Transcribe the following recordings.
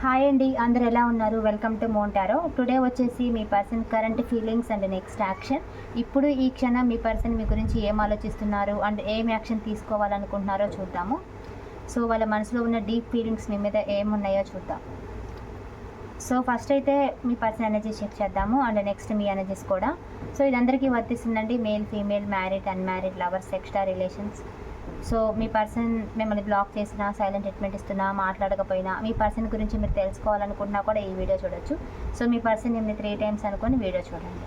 Hi అండి అందరు ఎలా ఉన్నారు? వెల్కమ్ టు మోంటారో టుడే వచ్చేసి మీ person current feelings and next action ఇప్పుడు ఈ క్షణం మీ పర్సన్ మీ గురించి ఏం ఆలోచిస్తున్నారు? అండ్ ఏం యాక్షన్ తీసుకోవాలనుకుంటున్నారో చూద్దాము. సో వాళ్ళ మనసులో ఉన్న డీప్ ఫీలింగ్స్ మీ మీద ఏమున్నాయో చూద్దాం. సో ఫస్ట్ అయితే మీ పర్సన్ ఎనర్జీ చెక్ చేద్దాము. అండ్ నెక్స్ట్ మీ ఎనర్జీస్ కూడా. సో ఇది అందరికీ వర్తిస్తుందండి. Male female married unmarried lovers extra relations so మీ పర్సన్ మిమ్మల్ని బ్లాక్ చేసినా సైలెంట్ ట్రీట్మెంట్ ఇస్తున్నా మాట్లాడకపోయినా మీ పర్సన్ గురించి మీరు తెలుసుకోవాలనుకున్నా కూడా ఈ వీడియో చూడొచ్చు. సో మీ పర్సన్ మిమ్మల్ని త్రీ టైమ్స్ అనుకొని వీడియో చూడండి.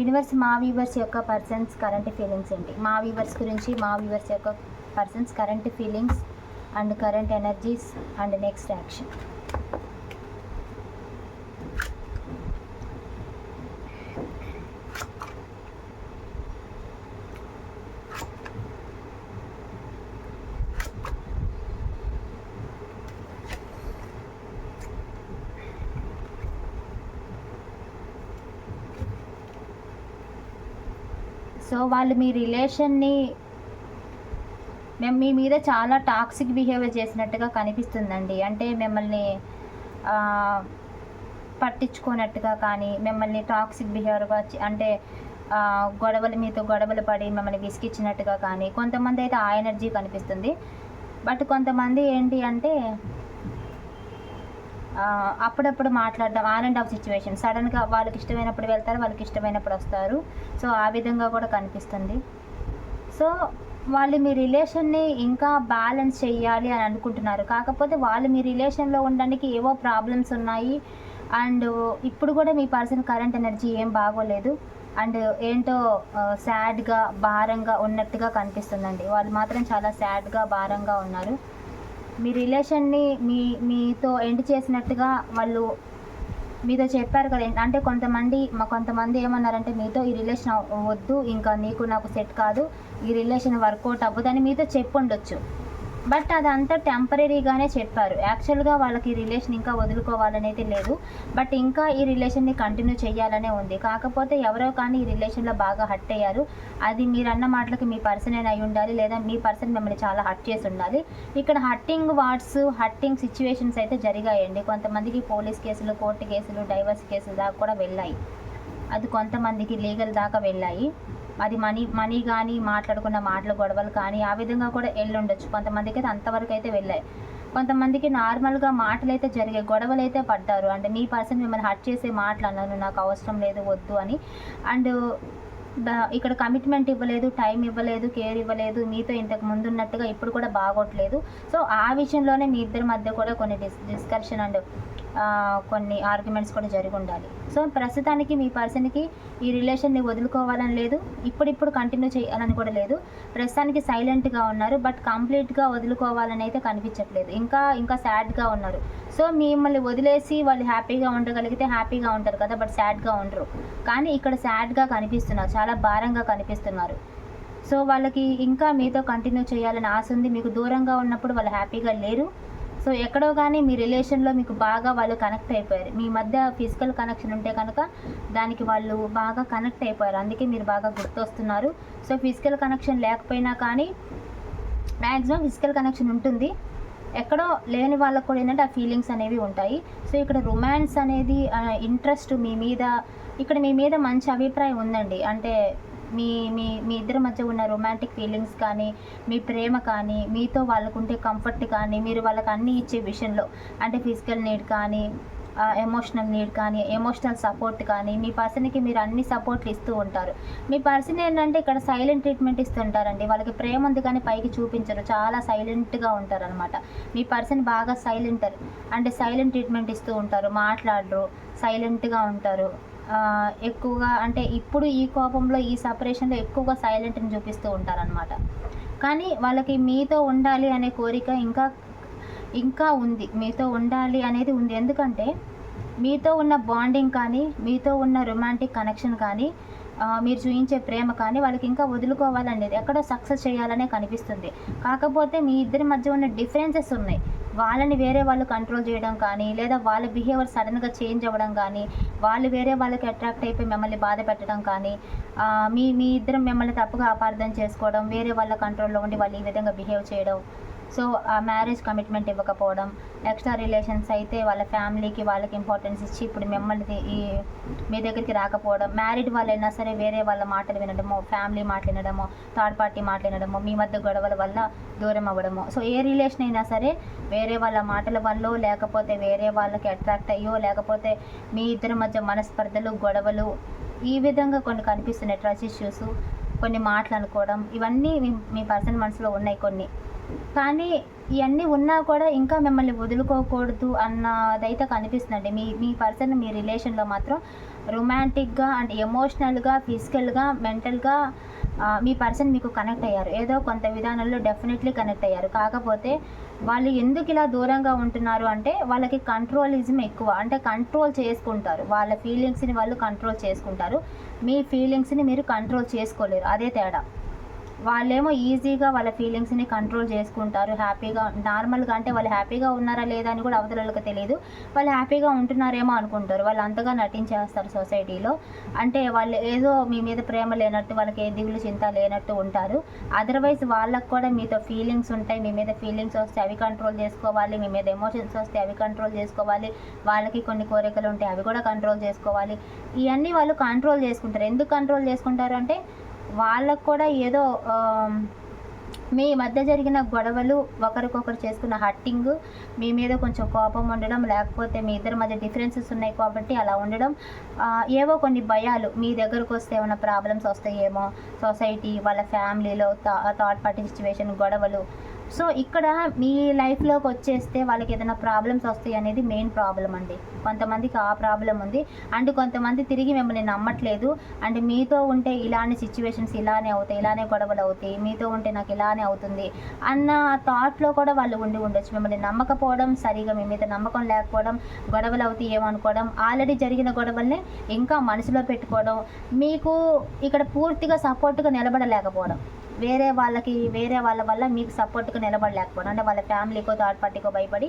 యూనివర్స్ మా వీవర్స్ యొక్క పర్సన్స్ కరెంట్ ఫీలింగ్స్ ఏంటి? మా వీవర్స్ గురించి మా వీవర్స్ యొక్క persons current feelings and current energies and next action so వాళ్ళు మీ రిలేషన్ని మేము మీ మీద చాలా టాక్సిక్ బిహేవియర్ చేసినట్టుగా కనిపిస్తుందండి. అంటే మిమ్మల్ని పట్టించుకున్నట్టుగా పట్టించుకోనట్టుగా కానీ మిమ్మల్ని టాక్సిక్ బిహేవియర్గా అంటే గొడవల గొడవలు మీతో గొడవలు పడి మిమ్మల్ని విసిగిచ్చినట్టుగా కానీ కొంతమంది అయితే ఆ ఎనర్జీ కనిపిస్తుంది. బట్ కొంతమంది ఏంటి అంటే అప్పుడప్పుడు మాట్లాడడం ఆన్ అండ్ ఆఫ్ సిచ్యువేషన్ సడన్గా వాళ్ళకి ఇష్టమైనప్పుడు వెళ్తారు వాళ్ళకి ఇష్టమైనప్పుడు వస్తారు. సో ఆ విధంగా కూడా కనిపిస్తుంది. సో వాళ్ళు మీ రిలేషన్ని ఇంకా బ్యాలెన్స్ చేయాలి అని అనుకుంటున్నారు. కాకపోతే వాళ్ళు మీ రిలేషన్లో ఉండడానికి ఏవో ప్రాబ్లమ్స్ ఉన్నాయి. అండ్ ఇప్పుడు కూడా మీ పర్సన్ కరెంట్ ఎనర్జీ ఏం బాగోలేదు. అండ్ ఏంటో సాడ్గా భారంగా ఉన్నట్టుగా కనిపిస్తుందండి. వాళ్ళు మాత్రం చాలా సాడ్గా భారంగా ఉన్నారు. మీ రిలేషన్ని మీ మీతో ఎండ్ చేసినట్టుగా వాళ్ళు మీతో చెప్పారు కదా. అంటే కొంతమంది మా కొంతమంది ఏమన్నారంటే మీతో ఈ రిలేషన్ వద్దు ఇంకా నీకు నాకు సెట్ కాదు. ఈ రిలేషన్ వర్కౌట్ అవ్వదని మీతో చెప్పుండొచ్చు బట్ అదంతా టెంపరీగానే చెప్పారు. యాక్చువల్గా వాళ్ళకి ఈ రిలేషన్ ఇంకా వదులుకోవాలనేది లేదు. బట్ ఇంకా ఈ రిలేషన్ని కంటిన్యూ చేయాలనే ఉంది. కాకపోతే ఎవరో కానీ ఈ రిలేషన్లో బాగా హట్ అయ్యారు. అది మీరు అన్న మాటలకి మీ పర్సన్ అయినా అయి ఉండాలి లేదా మీ పర్సన్ మిమ్మల్ని చాలా హట్ చేసి ఉండాలి. ఇక్కడ హట్టింగ్ వార్డ్స్ హట్టింగ్ సిచ్యువేషన్స్ అయితే జరిగాయండి. కొంతమందికి పోలీస్ కేసులు కోర్టు కేసులు డైవర్స్ కేసులు దాకా కూడా వెళ్ళాయి. అది కొంతమందికి లీగల్ దాకా వెళ్ళాయి. అది మనీ మనీ కానీ మాట్లాడుకున్న మాటల గొడవలు కానీ ఆ విధంగా కూడా వెళ్ళుండొచ్చు కొంతమందికి అయితే అంతవరకు అయితే వెళ్ళాయి. కొంతమందికి నార్మల్గా మాటలు అయితే జరిగే గొడవలు అయితే పడ్డారు. అంటే మీ పర్సన్ మిమ్మల్ని హర్ట్ చేసే మాటలు అన్నారు నాకు అవసరం లేదు వద్దు అని. అండ్ ఇక్కడ కమిట్మెంట్ ఇవ్వలేదు టైం ఇవ్వలేదు కేర్ ఇవ్వలేదు మీతో ఇంతకు ముందు ఉన్నట్టుగా ఇప్పుడు కూడా బాగోట్లేదు. సో ఆ విషయంలోనే మీ ఇద్దరి మధ్య కూడా కొన్ని డిస్ డిస్కషన్ అండ్ కొన్ని ఆర్గ్యుమెంట్స్ కూడా జరిగి ఉండాలి సో ప్రస్తుతానికి మీ పర్సన్కి ఈ రిలేషన్ని వదులుకోవాలని లేదు. ఇప్పుడిప్పుడు కంటిన్యూ చేయాలని కూడా లేదు. ప్రస్తుతానికి సైలెంట్గా ఉన్నారు. బట్ కంప్లీట్గా వదులుకోవాలని అయితే కనిపించట్లేదు. ఇంకా ఇంకా సాడ్గా ఉన్నారు. సో మిమ్మల్ని వదిలేసి వాళ్ళు హ్యాపీగా ఉండగలిగితే హ్యాపీగా ఉంటారు కదా. బట్ సాడ్గా ఉండరు. కానీ ఇక్కడ సాడ్గా కనిపిస్తున్నారు. చాలా భారంగా కనిపిస్తున్నారు. సో వాళ్ళకి ఇంకా మీతో కంటిన్యూ చేయాలని ఆశ ఉంది. మీకు దూరంగా ఉన్నప్పుడు వాళ్ళు హ్యాపీగా లేరు. సో ఎక్కడో కానీ మీ రిలేషన్లో మీకు బాగా వాళ్ళు కనెక్ట్ అయిపోయారు. మీ మధ్య ఫిజికల్ కనెక్షన్ ఉంటే కనుక దానికి వాళ్ళు బాగా కనెక్ట్ అయిపోయారు. అందుకే మీరు బాగా గుర్తొస్తున్నారు. సో ఫిజికల్ కనెక్షన్ లేకపోయినా కానీ మ్యాక్సిమం ఫిజికల్ కనెక్షన్ ఉంటుంది. ఎక్కడో లేని వాళ్ళకు కూడా ఏంటంటే ఆ ఫీలింగ్స్ అనేవి ఉంటాయి. సో ఇక్కడ రొమాన్స్ అనేది ఇంట్రెస్ట్ మీ మీద ఇక్కడ మీ మీద మంచి అభిప్రాయం ఉందండి. అంటే మీ మీ మీ ఇద్దరి మధ్య ఉన్న రొమాంటిక్ ఫీలింగ్స్ కానీ మీ ప్రేమ కానీ మీతో వాళ్ళకుంటే కంఫర్ట్ కానీ మీరు వాళ్ళకి అన్నీ ఇచ్చే విషయంలో అంటే ఫిజికల్ నీడ్ కానీ ఎమోషనల్ నీడ్ కానీ ఎమోషనల్ సపోర్ట్ కానీ మీ పర్సన్కి మీరు అన్ని సపోర్ట్లు ఇస్తూ ఉంటారు. మీ పర్సన్ ఏంటంటే ఇక్కడ సైలెంట్ ట్రీట్మెంట్ ఇస్తుంటారండి. వాళ్ళకి ప్రేమ ఉంది కానీ పైకి చూపించరు. చాలా సైలెంట్గా ఉంటారు అనమాట మీ పర్సన్ బాగా సైలెంట్ అంటే సైలెంట్ ట్రీట్మెంట్ ఇస్తూ ఉంటారు. మాట్లాడరు. సైలెంట్గా ఉంటారు. ఎక్కువగా అంటే ఇప్పుడు ఈ కోపంలో ఈ సపరేషన్లో ఎక్కువగా సైలెంట్ని చూపిస్తూ ఉంటారనమాట కానీ వాళ్ళకి మీతో ఉండాలి అనే కోరిక ఇంకా ఇంకా ఉంది. మీతో ఉండాలి అనేది ఉంది. ఎందుకంటే మీతో ఉన్న బాండింగ్ కానీ మీతో ఉన్న రొమాంటిక్ కనెక్షన్ కానీ మీరు చూపించే ప్రేమ కానీ వాళ్ళకి ఇంకా వదులుకోవాలనేది ఎక్కడో సక్సెస్ చేయాలనే కనిపిస్తుంది. కాకపోతే మీ ఇద్దరి మధ్య ఉన్న డిఫరెన్సెస్ ఉన్నాయి. వాళ్ళని వేరే వాళ్ళు కంట్రోల్ చేయడం కానీ లేదా వాళ్ళ బిహేవియర్ సడన్గా చేంజ్ అవ్వడం కానీ వాళ్ళు వేరే వాళ్ళకి అట్రాక్ట్ అయిపోయి మిమ్మల్ని బాధ పెట్టడం కానీ మీ మీ ఇద్దరం మిమ్మల్ని తప్పుగా అపార్థం చేసుకోవడం వేరే వాళ్ళ కంట్రోల్లో ఉండి వాళ్ళు ఈ విధంగా బిహేవ్ చేయడం. సో ఆ మ్యారేజ్ కమిట్మెంట్ ఇవ్వకపోవడం ఎక్స్ట్రా రిలేషన్స్ అయితే వాళ్ళ ఫ్యామిలీకి వాళ్ళకి ఇంపార్టెన్స్ ఇచ్చి ఇప్పుడు మిమ్మల్ని ఈ మీ దగ్గరికి రాకపోవడం మ్యారీడ్ వాళ్ళైనా సరే వేరే వాళ్ళ మాటలు వినడము ఫ్యామిలీ మాటలు థర్డ్ పార్టీ మాటలు వినడము మీ మధ్య గొడవల వల్ల దూరం అవ్వడము. సో ఏ రిలేషన్ అయినా సరే వేరే వాళ్ళ మాటల వల్ల లేకపోతే వేరే వాళ్ళకి అట్రాక్ట్ అయ్యో లేకపోతే మీ ఇద్దరి మధ్య మనస్పర్ధలు గొడవలు ఈ విధంగా కొన్ని కనిపిస్తున్నాయి. ట్రస్ట్ ఇష్యూస్ కొన్ని మాటలు అనుకోవడం ఇవన్నీ మీ మీ పర్సన్ మనసులో ఉన్నాయి కొన్ని. కానీ ఇవన్నీ ఉన్నా కూడా ఇంకా మిమ్మల్ని వదులుకోకూడదు అన్నదైతే కనిపిస్తుందండి. మీ మీ పర్సన్ మీ రిలేషన్లో మాత్రం రొమాంటిక్గా అండ్ ఎమోషనల్గా ఫిజికల్గా మెంటల్గా మీ పర్సన్ మీకు కనెక్ట్ అయ్యారు. ఏదో కొంత విధానంలో డెఫినెట్లీ కనెక్ట్ అయ్యారు. కాకపోతే వాళ్ళు ఎందుకు ఇలా దూరంగా ఉంటున్నారు అంటే వాళ్ళకి కంట్రోలిజం ఎక్కువ. అంటే కంట్రోల్ చేసుకుంటారు. వాళ్ళ ఫీలింగ్స్ని వాళ్ళు కంట్రోల్ చేసుకుంటారు. మీ ఫీలింగ్స్ని మీరు కంట్రోల్ చేసుకోలేరు. అదే తేడా. వాళ్ళేమో ఈజీగా వాళ్ళ ఫీలింగ్స్ని కంట్రోల్ చేసుకుంటారు హ్యాపీగా నార్మల్గా అంటే వాళ్ళు హ్యాపీగా ఉన్నారా లేదా అని కూడా అవతలకి తెలియదు. వాళ్ళు హ్యాపీగా ఉంటున్నారేమో అనుకుంటారు వాళ్ళు అంతగా నటించేస్తారు సొసైటీలో. అంటే వాళ్ళు ఏదో మీ మీద ప్రేమ లేనట్టు వాళ్ళకి ఏ దిగులు చింత లేనట్టు ఉంటారు. అదర్వైజ్ వాళ్ళకు కూడా మీతో ఫీలింగ్స్ ఉంటాయి మీ మీద ఫీలింగ్స్ వస్తే అవి కంట్రోల్ చేసుకోవాలి మీ మీద ఎమోషన్స్ వస్తే అవి కంట్రోల్ చేసుకోవాలి వాళ్ళకి కొన్ని కోరికలు ఉంటాయి అవి కూడా కంట్రోల్ చేసుకోవాలి. ఇవన్నీ వాళ్ళు కంట్రోల్ చేసుకుంటారు. ఎందుకు కంట్రోల్ చేసుకుంటారు అంటే వాళ్ళకు కూడా ఏదో మీ మధ్య జరిగిన గొడవలు ఒకరికొకరు చేసుకున్న హట్టింగ్ మీ మీద కొంచెం కోపం ఉండడం లేకపోతే మీ ఇద్దరి మధ్య డిఫరెన్సెస్ ఉన్నాయి కాబట్టి అలా ఉండడం ఏవో కొన్ని భయాలు మీ దగ్గరకు వస్తే ఏమైనా ప్రాబ్లమ్స్ వస్తాయేమో సొసైటీ వాళ్ళ ఫ్యామిలీలో థర్డ్ పార్టీ సిచ్యువేషన్ గొడవలు సో ఇక్కడ మీ లైఫ్లోకి వచ్చేస్తే వాళ్ళకి ఏదైనా ప్రాబ్లమ్స్ వస్తాయి అనేది మెయిన్ ప్రాబ్లం అండి. కొంతమందికి ఆ ప్రాబ్లం ఉంది. అండ్ కొంతమంది తిరిగి మిమ్మల్ని నమ్మట్లేదు. అండ్ మీతో ఉంటే ఇలానే సిచ్యువేషన్స్ ఇలానే అవుతాయి ఇలానే గొడవలు అవుతాయి మీతో ఉంటే నాకు ఇలానే అవుతుంది అన్న థాట్లో కూడా వాళ్ళు ఉండి ఉండొచ్చు. మిమ్మల్ని నమ్మకపోవడం సరిగా మీ మీద నమ్మకం లేకపోవడం గొడవలు అవుతాయి ఏమనుకోవడం ఆల్రెడీ జరిగిన గొడవల్ని ఇంకా మనసులో పెట్టుకోవడం మీకు ఇక్కడ పూర్తిగా సపోర్ట్గా నిలబడలేకపోవడం. వేరే వాళ్ళకి వేరే వాళ్ళ వల్ల మీకు సపోర్ట్గా నిలబడలేకపోవడం. అంటే వాళ్ళ ఫ్యామిలీకో థర్డ్ పార్టీకో భయపడి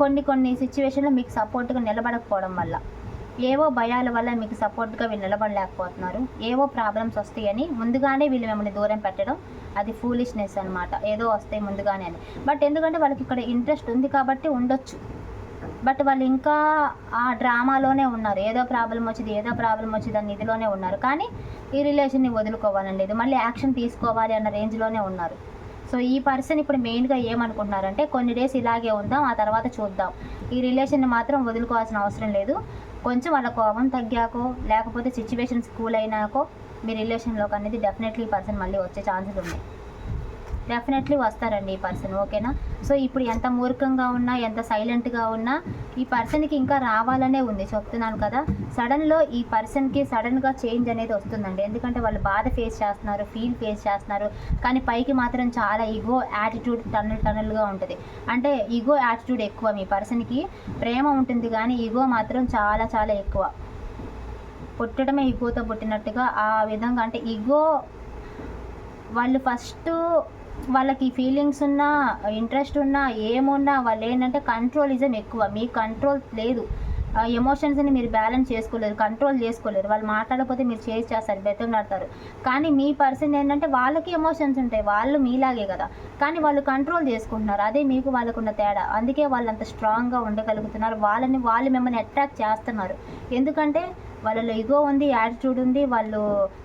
కొన్ని కొన్ని సిచ్యువేషన్లో మీకు సపోర్ట్గా నిలబడకపోవడం వల్ల. ఏవో భయాల వల్ల మీకు సపోర్ట్గా వీళ్ళు నిలబడలేకపోతున్నారు. ఏవో ప్రాబ్లమ్స్ వస్తాయని ముందుగానే వీళ్ళు మిమ్మల్ని దూరం పెట్టడం అది ఫూలిష్నెస్ అనమాట ఏదో వస్తాయి ముందుగానే అని. బట్ ఎందుకంటే వాళ్ళకి ఇక్కడ ఇంట్రెస్ట్ ఉంది కాబట్టి ఉండొచ్చు. బట్ వాళ్ళు ఇంకా ఆ డ్రామాలోనే ఉన్నారు. ఏదో ప్రాబ్లం వచ్చింది ఏదో ప్రాబ్లం వచ్చింది అని ఇదిలోనే ఉన్నారు. కానీ ఈ రిలేషన్ని వదులుకోవాలని లేదు. మళ్ళీ యాక్షన్ తీసుకోవాలి అన్న రేంజ్లోనే ఉన్నారు. సో ఈ పర్సన్ ఇప్పుడు మెయిన్గా ఏమనుకుంటున్నారంటే కొన్ని డేస్ ఇలాగే ఉందాం ఆ తర్వాత చూద్దాం. ఈ రిలేషన్ని మాత్రం వదులుకోవాల్సిన అవసరం లేదు. కొంచెం వాళ్ళ కోపం తగ్గాకో లేకపోతే సిచ్యువేషన్స్ కూల్ అయినాకో మీ రిలేషన్లోకి అనేది డెఫినెట్లీ ఈ పర్సన్ మళ్ళీ వచ్చే ఛాన్సెస్ ఉన్నాయి. డెఫినెట్లీ వస్తారండి ఈ పర్సన్ ఓకేనా? సో ఇప్పుడు ఎంత మూర్ఖంగా ఉన్నా ఎంత సైలెంట్గా ఉన్నా ఈ పర్సన్కి ఇంకా రావాలనే ఉంది. చెప్తున్నాను కదా సడన్లో ఈ పర్సన్కి సడన్గా చేంజ్ అనేది వస్తుందండి. ఎందుకంటే వాళ్ళు బాధ ఫేస్ చేస్తున్నారు ఫీల్ ఫేస్ చేస్తున్నారు కానీ పైకి మాత్రం చాలా ఈగో యాటిట్యూడ్ టన్నల్ టన్నల్గా ఉంటుంది. అంటే ఈగో యాటిట్యూడ్ ఎక్కువ మీ పర్సన్కి ప్రేమ ఉంటుంది కానీ ఈగో మాత్రం చాలా చాలా ఎక్కువ. పుట్టడమే ఈగోతో పుట్టినట్టుగా ఆ విధంగా అంటే ఈగో వాళ్ళు ఫస్ట్ వాళ్ళకి ఫీలింగ్స్ ఉన్నా ఇంట్రెస్ట్ ఉన్నా ఏమున్నా వాళ్ళు ఏంటంటే కంట్రోలిజం ఎక్కువ. మీ కంట్రోల్ లేదు. ఎమోషన్స్ని మీరు బ్యాలెన్స్ చేసుకోలేరు కంట్రోల్ చేసుకోలేరు. వాళ్ళు మాట్లాడకపోతే మీరు చేసి చేస్తారు బెతంగాడతారు కానీ మీ పర్సన్ ఏంటంటే వాళ్ళకి ఎమోషన్స్ ఉంటాయి. వాళ్ళు మీలాగే కదా. కానీ వాళ్ళు కంట్రోల్ చేసుకుంటున్నారు. అదే మీకు వాళ్ళకున్న తేడా. అందుకే వాళ్ళు అంత స్ట్రాంగ్గా ఉండగలుగుతున్నారు. వాళ్ళని వాళ్ళు మిమ్మల్ని అట్రాక్ట్ చేస్తున్నారు. ఎందుకంటే వాళ్ళలో ఇగో ఉంది యాటిట్యూడ్ ఉంది వాళ్ళు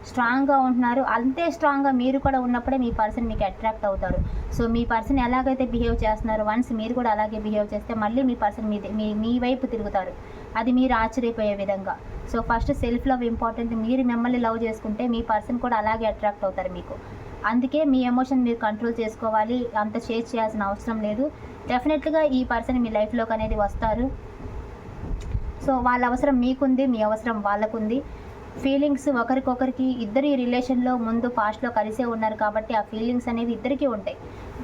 స్ట్రాంగ్గా ఉంటున్నారు. అంతే స్ట్రాంగ్గా మీరు కూడా ఉన్నప్పుడే మీ పర్సన్ మీకు అట్రాక్ట్ అవుతారు. సో మీ పర్సన్ ఎలాగైతే బిహేవ్ చేస్తున్నారో వన్స్ మీరు కూడా అలాగే బిహేవ్ చేస్తే మళ్ళీ మీ పర్సన్ మీ మీ మీ వైపు తిరుగుతారు. అది మీరు ఆశ్చర్యపోయే విధంగా. So first self love important మీరు మిమ్మల్ని లవ్ చేసుకుంటే మీ పర్సన్ కూడా అలాగే అట్రాక్ట్ అవుతారు మీకు. అందుకే మీ ఎమోషన్ మీరు కంట్రోల్ చేసుకోవాలి. అంత షేర్ చేయాల్సిన అవసరం లేదు. డెఫినెట్గా ఈ పర్సన్ మీ లైఫ్లోకి అనేది వస్తారు. సో వాళ్ళ అవసరం మీకుంది మీ అవసరం వాళ్ళకుంది. ఫీలింగ్స్ ఒకరికొకరికి ఇద్దరు ఈ రిలేషన్లో ముందు పాస్ట్లో కలిసే ఉన్నారు కాబట్టి ఆ ఫీలింగ్స్ అనేవి ఇద్దరికీ ఉంటాయి.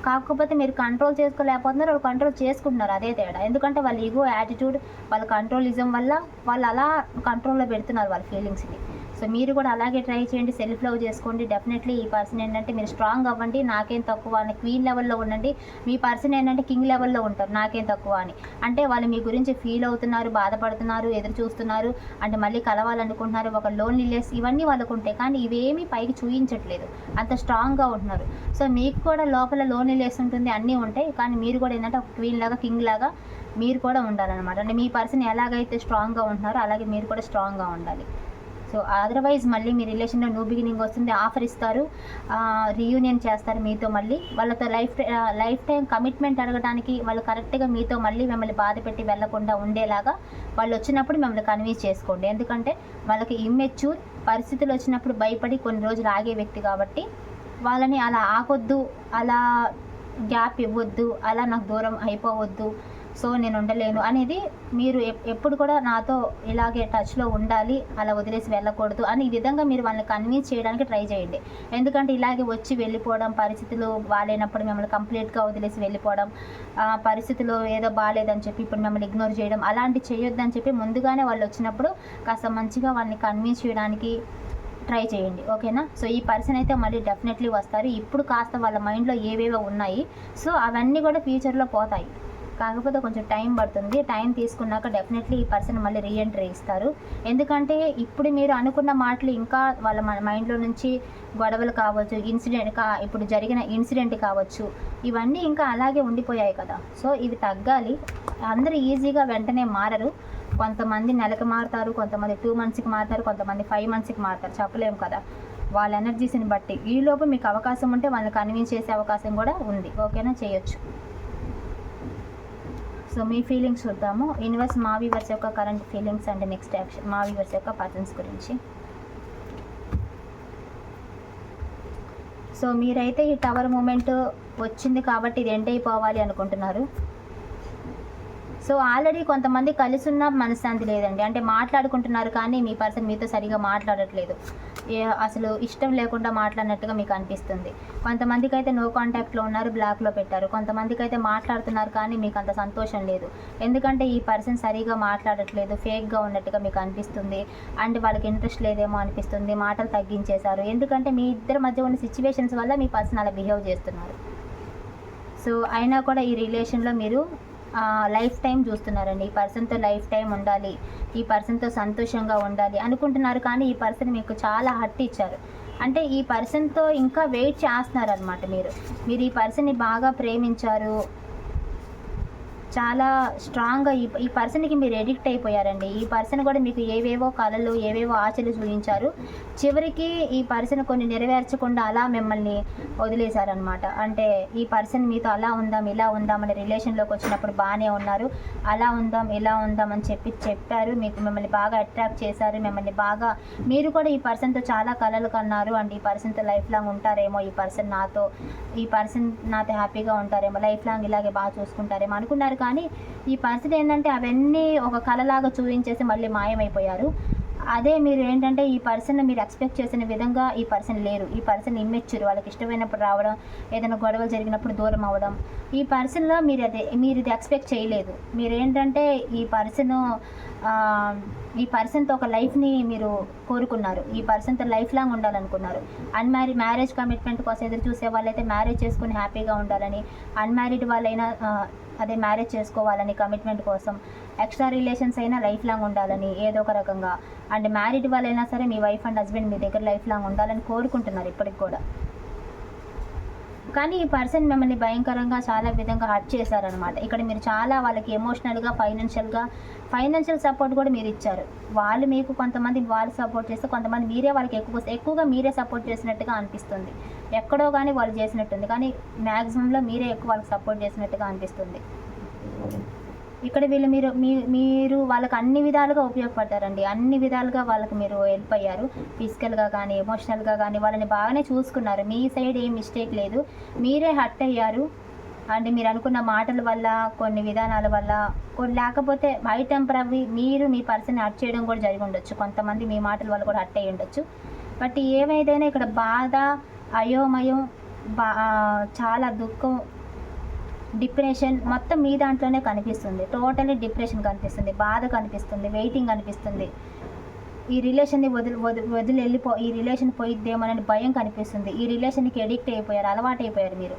కాకపోతే మీరు కంట్రోల్ చేసుకోలేకపోతున్నారు వాళ్ళు కంట్రోల్ చేసుకుంటున్నారు అదే తేడా. ఎందుకంటే వాళ్ళ ఈగో యాటిట్యూడ్ వాళ్ళ కంట్రోలిజం వల్ల వాళ్ళు అలా కంట్రోల్లో పెడుతున్నారు వాళ్ళ ఫీలింగ్స్ని. సో మీరు కూడా అలాగే ట్రై చేయండి సెల్ఫ్ లవ్ చేసుకోండి. డెఫినెట్లీ ఈ పర్సన్ ఏంటంటే మీరు స్ట్రాంగ్ అవ్వండి నాకేం తక్కువ అని. క్వీన్ లెవెల్లో ఉండండి. మీ పర్సన్ ఏంటంటే కింగ్ లెవెల్లో ఉంటారు నాకేం తక్కువ అని. అంటే వాళ్ళు మీ గురించి ఫీల్ అవుతున్నారు బాధపడుతున్నారు ఎదురు చూస్తున్నారు అంటే మళ్ళీ కలవాలనుకుంటున్నారు ఒక లోన్ రిలేస్ ఇవన్నీ వాళ్ళకు ఉంటాయి. కానీ ఇవేమీ పైకి చూపించట్లేదు అంత స్ట్రాంగ్గా ఉంటున్నారు. సో మీకు కూడా లోపల లోన్ రిలేస్ ఉంటుంది అన్నీ ఉంటాయి. కానీ మీరు కూడా ఏంటంటే ఒక క్వీన్ లాగా కింగ్ లాగా మీరు కూడా ఉండాలన్నమాట. అంటే మీ పర్సన్ ఎలాగైతే స్ట్రాంగ్గా ఉంటున్నారో అలాగే మీరు కూడా స్ట్రాంగ్గా ఉండాలి. సో అదర్వైజ్ మళ్ళీ మీ రిలేషన్లో న్యూ బిగినింగ్ వస్తుంది ఆఫర్ ఇస్తారు రీయూనియన్ చేస్తారు మీతో మళ్ళీ. వాళ్ళతో లైఫ్ లైఫ్ టైం కమిట్మెంట్ అడగడానికి వాళ్ళు కరెక్ట్గా మీతో మళ్ళీ మిమ్మల్ని బాధ పెట్టి వెళ్ళకుండా ఉండేలాగా వాళ్ళు వచ్చినప్పుడు మిమ్మల్ని కన్విన్స్ చేసుకోండి. ఎందుకంటే వాళ్ళకి ఇమ్మెచ్యూర్ పరిస్థితులు వచ్చినప్పుడు భయపడి కొన్ని రోజులు ఆగే వ్యక్తి కాబట్టి వాళ్ళని అలా ఆగొద్దు అలా గ్యాప్ ఇవ్వద్దు అలా నాకు దూరం అయిపోవద్దు సో నేను ఉండలేను అనేది మీరు ఎప్పుడు కూడా నాతో ఇలాగే టచ్లో ఉండాలి అలా వదిలేసి వెళ్ళకూడదు అని ఈ విధంగా మీరు వాళ్ళని కన్విన్స్ చేయడానికి ట్రై చేయండి. ఎందుకంటే ఇలాగే వచ్చి వెళ్ళిపోవడం పరిస్థితులు బాగాలేనప్పుడు మిమ్మల్ని కంప్లీట్గా వదిలేసి వెళ్ళిపోవడం ఆ, పరిస్థితులు ఏదో బాగాలేదని చెప్పి ఇప్పుడు మిమ్మల్ని ఇగ్నోర్ చేయడం అలాంటి చేయొద్దని చెప్పి ముందుగానే వాళ్ళు వచ్చినప్పుడు కాస్త మంచిగా వాళ్ళని కన్విన్స్ చేయడానికి ట్రై చేయండి. ఓకేనా? సో ఈ పర్సన్ అయితే మళ్ళీ డెఫినెట్లీ వస్తారు. ఇప్పుడు కాస్త వాళ్ళ మైండ్లో ఏవేవో ఉన్నాయి. సో అవన్నీ కూడా ఫ్యూచర్లో పోతాయి. కాకపోతే కొంచెం టైం పడుతుంది. టైం తీసుకున్నాక డెఫినెట్లీ ఈ పర్సన్ మళ్ళీ రీఎంట్రీ ఇస్తారు. ఎందుకంటే ఇప్పుడు మీరు అనుకున్న మాటలు ఇంకా వాళ్ళ మన మైండ్లో నుంచి గొడవలు కావచ్చు ఇన్సిడెంట్ కా ఇప్పుడు జరిగిన ఇన్సిడెంట్ కావచ్చు ఇవన్నీ ఇంకా అలాగే ఉండిపోయాయి కదా. సో ఇవి తగ్గాలి. అందరూ ఈజీగా వెంటనే మారరు. కొంతమంది నెలకు మారుతారు కొంతమంది టూ మంత్స్కి మారుతారు కొంతమంది ఫైవ్ మంత్స్కి మారుతారు. చెప్పలేము కదా. వాళ్ళ ఎనర్జీస్ని బట్టి. ఈలోపు మీకు అవకాశం ఉంటే వాళ్ళని కన్విన్స్ చేసే అవకాశం కూడా ఉంది. ఓకేనా? చేయొచ్చు. సో మీ ఫీలింగ్స్ చూద్దాము. యూనివర్స్ మా వీవర్స్ యొక్క current feelings and next action మా వీవర్స్ యొక్క పర్సన్స్ గురించి. సో మీరైతే ఈ టవర్ మూమెంట్ వచ్చింది కాబట్టి ఇది ఎండ్ అయిపోవాలి అనుకుంటున్నారు. సో ఆల్రెడీ కొంతమంది కలిసి ఉన్న మనశ్శాంతి లేదండి. అంటే మాట్లాడుకుంటున్నారు కానీ మీ పర్సన్ మీతో సరిగా మాట్లాడట్లేదు. అసలు ఇష్టం లేకుండా మాట్లాడినట్టుగా మీకు అనిపిస్తుంది. కొంతమందికి అయితే నో కాంటాక్ట్లో ఉన్నారు బ్లాక్లో పెట్టారు. కొంతమందికి అయితే మాట్లాడుతున్నారు కానీ మీకు అంత సంతోషం లేదు. ఎందుకంటే ఈ పర్సన్ సరిగా మాట్లాడట్లేదు ఫేక్గా ఉన్నట్టుగా మీకు అనిపిస్తుంది. అండ్ వాళ్ళకి ఇంట్రెస్ట్ లేదేమో అనిపిస్తుంది మాటలు తగ్గించేశారు. ఎందుకంటే మీ ఇద్దరి మధ్య ఉన్న సిచ్యువేషన్స్ వల్ల మీ పర్సన్ అలా బిహేవ్ చేస్తున్నారు. సో అయినా కూడా ఈ రిలేషన్లో మీరు లైఫ్ టైం చూస్తున్నారండి. ఈ పర్సన్తో లైఫ్ టైం ఉండాలి. ఈ పర్సన్తో సంతోషంగా ఉండాలి అనుకుంటున్నారు. కానీ ఈ పర్సన్ మీకు చాలా హర్ట్ ఇచ్చారు. అంటే ఈ పర్సన్తో ఇంకా వెయిట్ చేస్తున్నారు అనమాట మీరు. మీరు ఈ పర్సన్ని బాగా ప్రేమించారు. చాలా స్ట్రాంగ్గా ఈ ఈ పర్సన్కి మీరు ఎడిక్ట్ అయిపోయారండి. ఈ పర్సన్ కూడా మీకు ఏవేవో కళలు ఏవేవో ఆశలు చూపించారు. చివరికి ఈ పర్సన్ కొన్ని నెరవేర్చకుండా అలా మిమ్మల్ని వదిలేశారనమాట అంటే ఈ పర్సన్ మీతో అలా ఉందాం ఇలా ఉందాం అనే రిలేషన్లోకి వచ్చినప్పుడు బాగానే ఉన్నారు. అలా ఉందాం ఇలా ఉందాం అని చెప్పి చెప్పారు. మీకు మిమ్మల్ని బాగా అట్రాక్ట్ చేశారు. మిమ్మల్ని బాగా మీరు కూడా ఈ పర్సన్తో చాలా కళలు కన్నారు. అండ్ ఈ పర్సన్తో లైఫ్ లాంగ్ ఉంటారేమో ఈ పర్సన్ నాతో ఈ పర్సన్ నాతో హ్యాపీగా ఉంటారేమో లైఫ్ లాంగ్ ఇలాగే బాగా చూసుకుంటారేమో అనుకున్నారు కానీ ఈ పరిస్థితి ఏంటంటే అవన్నీ ఒక కళలాగా చూపించేసి మళ్ళీ మాయమైపోయారు. అదే మీరు ఏంటంటే ఈ పర్సన్ మీరు ఎక్స్పెక్ట్ చేసిన విధంగా ఈ పర్సన్ లేరు. ఈ పర్సన్ ఇమ్మెచ్యూర్ వాళ్ళకి ఇష్టమైనప్పుడు రావడం ఏదైనా గొడవలు జరిగినప్పుడు దూరం అవ్వడం. ఈ పర్సన్లో మీరు అదే మీరు ఇది ఎక్స్పెక్ట్ చేయలేదు. మీరు ఏంటంటే ఈ పర్సన్ ఈ పర్సన్తో ఒక లైఫ్ని మీరు కోరుకున్నారు. ఈ పర్సన్తో లైఫ్ లాంగ్ ఉండాలనుకున్నారు. అన్మ్యారీ మ్యారేజ్ కమిట్మెంట్ కోసం ఎదురు చూసే వాళ్ళైతే మ్యారేజ్ చేసుకుని హ్యాపీగా ఉండాలని అన్మ్యారీడ్ వాళ్ళైనా అదే మ్యారేజ్ చేసుకోవాలని కమిట్మెంట్ కోసం ఎక్స్ట్రా రిలేషన్స్ అయినా లైఫ్ లాంగ్ ఉండాలని ఏదో ఒక రకంగా. అండ్ మ్యారీడ్ వాళ్ళైనా సరే మీ వైఫ్ అండ్ హస్బెండ్ మీ దగ్గర లైఫ్ లాంగ్ ఉండాలని కోరుకుంటున్నారు ఇప్పటికి కూడా. కానీ ఈ పర్సన్ మిమ్మల్ని భయంకరంగా చాలా విధంగా హర్ట్ చేశారనమాట ఇక్కడ మీరు చాలా వాళ్ళకి ఎమోషనల్గా ఫైనాన్షియల్గా ఫైనాన్షియల్ సపోర్ట్ కూడా మీరు ఇచ్చారు. వాళ్ళు మీకు కొంతమంది వాళ్ళు సపోర్ట్ చేస్తే కొంతమంది మీరే వాళ్ళకి ఎక్కువ ఎక్కువగా మీరే సపోర్ట్ చేసినట్టుగా అనిపిస్తుంది. ఎక్కడో కానీ వాళ్ళు చేసినట్టుంది. కానీ మ్యాక్సిమంలో మీరే ఎక్కువ వాళ్ళకి సపోర్ట్ చేసినట్టుగా అనిపిస్తుంది. ఇక్కడ వీళ్ళు మీరు మీ మీరు వాళ్ళకి అన్ని విధాలుగా ఉపయోగపడతారండి అన్ని విధాలుగా వాళ్ళకి మీరు హెల్ప్ అయ్యారు. ఫిజికల్గా కానీ ఎమోషనల్గా కానీ వాళ్ళని బాగానే చూసుకున్నారు. మీ సైడ్ ఏం మిస్టేక్ లేదు. మీరే హర్ట్ అయ్యారు. అండ్ మీరు అనుకున్న మాటల వల్ల కొన్ని విధానాల వల్ల కొన్ని లేకపోతే బై టెంపర్ మీరు మీ పర్సన్ హర్ట్ చేయడం కూడా జరిగి ఉండొచ్చు. కొంతమంది మీ మాటల వల్ల కూడా హర్ట్ అయ్యి ఉండొచ్చు. బట్ ఏమైతేనే ఇక్కడ బాధ అయోమయం బా చాలా దుఃఖం డిప్రెషన్ మొత్తం మీ దాంట్లోనే కనిపిస్తుంది. టోటలీ డిప్రెషన్ కనిపిస్తుంది. బాధ కనిపిస్తుంది. వెయిటింగ్ కనిపిస్తుంది ఈ రిలేషన్ని వదిలి వదిలి వదిలి వెళ్ళిపో ఈ రిలేషన్ పోయిద్దేమోనని భయం కనిపిస్తుంది. ఈ రిలేషన్కి ఎడిక్ట్ అయిపోయారు అలవాటు అయిపోయారు మీరు.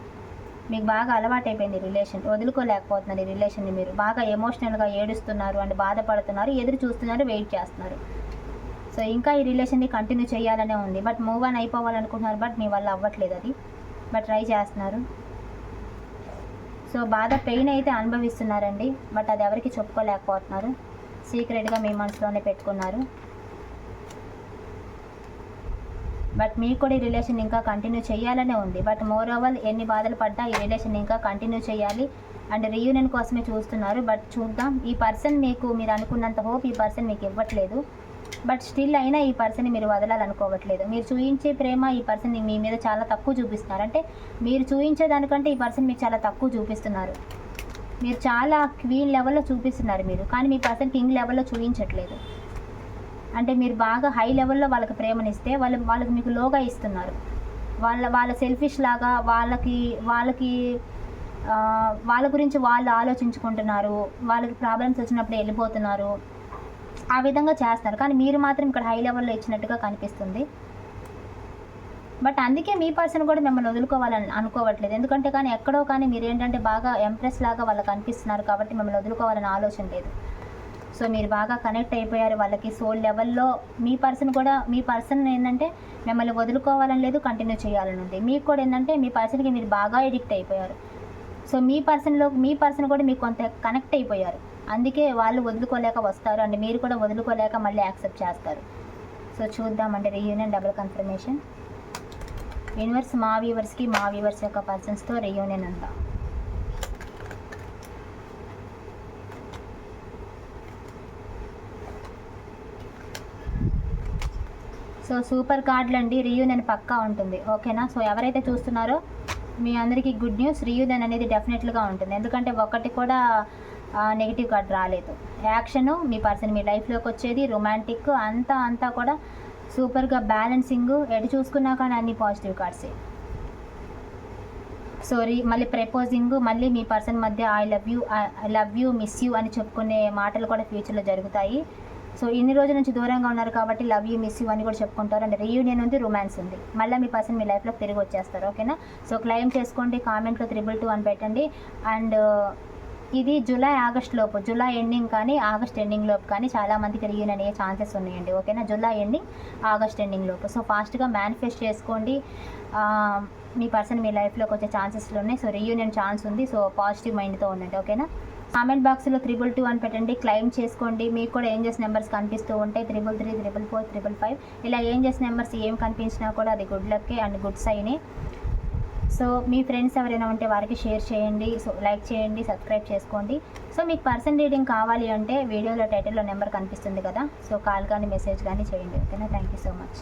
మీకు బాగా అలవాటు అయిపోయింది రిలేషన్ వదులుకోలేకపోతున్నారు ఈ రిలేషన్ని మీరు. బాగా ఎమోషనల్గా ఏడుస్తున్నారు అండ్ బాధపడుతున్నారు ఎదురు చూస్తున్నారు వెయిట్ చేస్తున్నారు. సో ఇంకా ఈ రిలేషన్ని కంటిన్యూ చేయాలనే ఉంది. బట్ మూవ్ ఆన్ అయిపోవాలనుకుంటున్నారు బట్ మీ వల్ల అవ్వట్లేదు అది. బట్ ట్రై చేస్తున్నారు. సో బాధ పెయిన్ అయితే అనుభవిస్తున్నారండి బట్ అది ఎవరికి చెప్పుకోలేకపోతున్నారు. సీక్రెట్గా మీ మనసులోనే పెట్టుకున్నారు. బట్ మీకు కూడా ఈ రిలేషన్ ఇంకా కంటిన్యూ చేయాలనే ఉంది. బట్ మోర్ ఓవర్ ఎన్ని బాధలు పడ్డా ఈ రిలేషన్ ఇంకా కంటిన్యూ చేయాలి. అండ్ రీయూనియన్ కోసమే చూస్తున్నారు. బట్ చూద్దాం ఈ పర్సన్ మీకు మీరు అనుకున్నంత హోప్ ఈ పర్సన్ మీకు ఇవ్వట్లేదు. బట్ స్టిల్ అయినా ఈ పర్సన్ని మీరు వదలాలనుకోవట్లేదు. మీరు చూపించే ప్రేమ ఈ పర్సన్ మీ మీద చాలా తక్కువ చూపిస్తున్నారు. అంటే మీరు చూపించే దానికంటే ఈ పర్సన్ మీకు చాలా తక్కువ చూపిస్తున్నారు. మీరు చాలా క్వీన్ లెవెల్లో చూపిస్తున్నారు మీరు. కానీ మీ పర్సన్ కింగ్ లెవెల్లో చూపించట్లేదు అంటే మీరు బాగా హై లెవెల్లో వాళ్ళకి ప్రేమనిస్తే వాళ్ళు వాళ్ళకి మీకు లోగా ఇస్తున్నారు. వాళ్ళ వాళ్ళ సెల్ఫిష్ లాగా వాళ్ళకి వాళ్ళకి వాళ్ళ గురించి వాళ్ళు ఆలోచించుకుంటున్నారు. వాళ్ళకి ప్రాబ్లమ్స్ వచ్చినప్పుడు వెళ్ళిపోతున్నారు. ఆ విధంగా చేస్తారు కానీ మీరు మాత్రం ఇక్కడ హై లెవెల్లో ఇచ్చినట్టుగా కనిపిస్తుంది. బట్ అందుకే మీ పర్సన్ కూడా మిమ్మల్ని వదులుకోవాలని అనుకోవట్లేదు. ఎందుకంటే కానీ ఎక్కడో కానీ మీరు ఏంటంటే బాగా ఎంప్రెస్ లాగా వాళ్ళకి అనిపిస్తున్నారు కాబట్టి మిమ్మల్ని వదులుకోవాలని ఆలోచన లేదు. సో మీరు బాగా కనెక్ట్ అయిపోయారు వాళ్ళకి. సోల్ లెవెల్లో మీ పర్సన్ కూడా మీ పర్సన్ ఏంటంటే మిమ్మల్ని వదులుకోవాలని లేదు కంటిన్యూ చేయాలని ఉంది. మీకు కూడా ఏంటంటే మీ పర్సన్కి మీరు బాగా ఎడిక్ట్ అయిపోయారు. సో మీ పర్సన్లో మీ పర్సన్ కూడా మీకు కొంత కనెక్ట్ అయిపోయారు. అందుకే వాళ్ళు వదులుకోలేక వస్తారు అండ్ మీరు కూడా వదులుకోలేక మళ్ళీ యాక్సెప్ట్ చేస్తారు. సో చూద్దామండి రీయూనియన్ డబుల్ కన్ఫర్మేషన్ యూనివర్స్ మా వ్యూవర్స్కి మా వ్యూవర్స్ యొక్క పర్సన్స్తో రీయూనియన్ అంతా సో సూపర్ కార్డులు అండి రీయూనియన్ పక్కా ఉంటుంది. ఓకేనా సో ఎవరైతే చూస్తున్నారో మీ అందరికీ గుడ్ న్యూస్ రీయూనియన్ అనేది డెఫినెట్లుగా ఉంటుంది. ఎందుకంటే ఒకటి కూడా నెగిటివ్ కార్డ్ రాలేదు. యాక్షను మీ పర్సన్ మీ లైఫ్లోకి వచ్చేది రొమాంటిక్ అంతా అంతా కూడా సూపర్గా బ్యాలెన్సింగ్ ఎటు చూసుకున్నా కానీ అన్ని పాజిటివ్ కార్డ్సే సారీ మళ్ళీ ప్రపోజింగ్ మళ్ళీ మీ పర్సన్ మధ్య I love you I love you miss you అని చెప్పుకునే మాటలు కూడా ఫ్యూచర్లో జరుగుతాయి. సో ఇన్ని రోజుల నుంచి దూరంగా ఉన్నారు కాబట్టి లవ్ యూ మిస్ యూ అని కూడా చెప్పుకుంటారు. అండ్ రీయూనియన్ ఉంది రొమాన్స్ ఉంది. మళ్ళీ మీ పర్సన్ మీ లైఫ్లో తిరిగి వచ్చేస్తారు ఓకేనా సో క్లెయిమ్ చేసుకోండి కామెంట్లో త్రిబుల్ టూ అని పెట్టండి. అండ్ ఇది జూలై ఆగస్ట్ లోపు. జూలై ఎండింగ్ కానీ ఆగస్ట్ ఎండింగ్ లోపు కానీ చాలా మందికి రీయూనియన్ అయ్యే ఛాన్సెస్ ఉన్నాయండి. ఓకేనా? జూలై ఎండింగ్ ఆగస్ట్ ఎండింగ్ లోపు. సో ఫాస్ట్గా మేనిఫెస్ట్ చేసుకోండి. మీ పర్సన్ మీ లైఫ్లోకి వచ్చే ఛాన్సెస్లు ఉన్నాయి. సో రీయూనియన్ ఛాన్స్ ఉంది. సో పాజిటివ్ మైండ్తో ఉండండి. ఓకేనా? కామెంట్ బాక్స్లో త్రిబుల్ టూ అని పెట్టండి. క్లైమ్ చేసుకోండి. మీకు కూడా ఏంజెస్ నెంబర్స్ కనిపిస్తూ ఉంటాయి triple three triple four triple five. ఇలా ఏంజెస్ నెంబర్స్ ఏం కనిపించినా కూడా అది గుడ్ లక్కే అండ్ గుడ్ సైనే. సో మీ ఫ్రెండ్స్ ఎవరైనా ఉంటే వారికి షేర్ చేయండి. సో లైక్ చేయండి సబ్స్క్రైబ్ చేసుకోండి. సో మీకు పర్సన్ రీడింగ్ కావాలి అంటే వీడియోలో టైటిల్లో నెంబర్ కనిపిస్తుంది కదా. సో కాల్ కానీ మెసేజ్ కానీ చేయండి. ఓకేనా? Thank you so much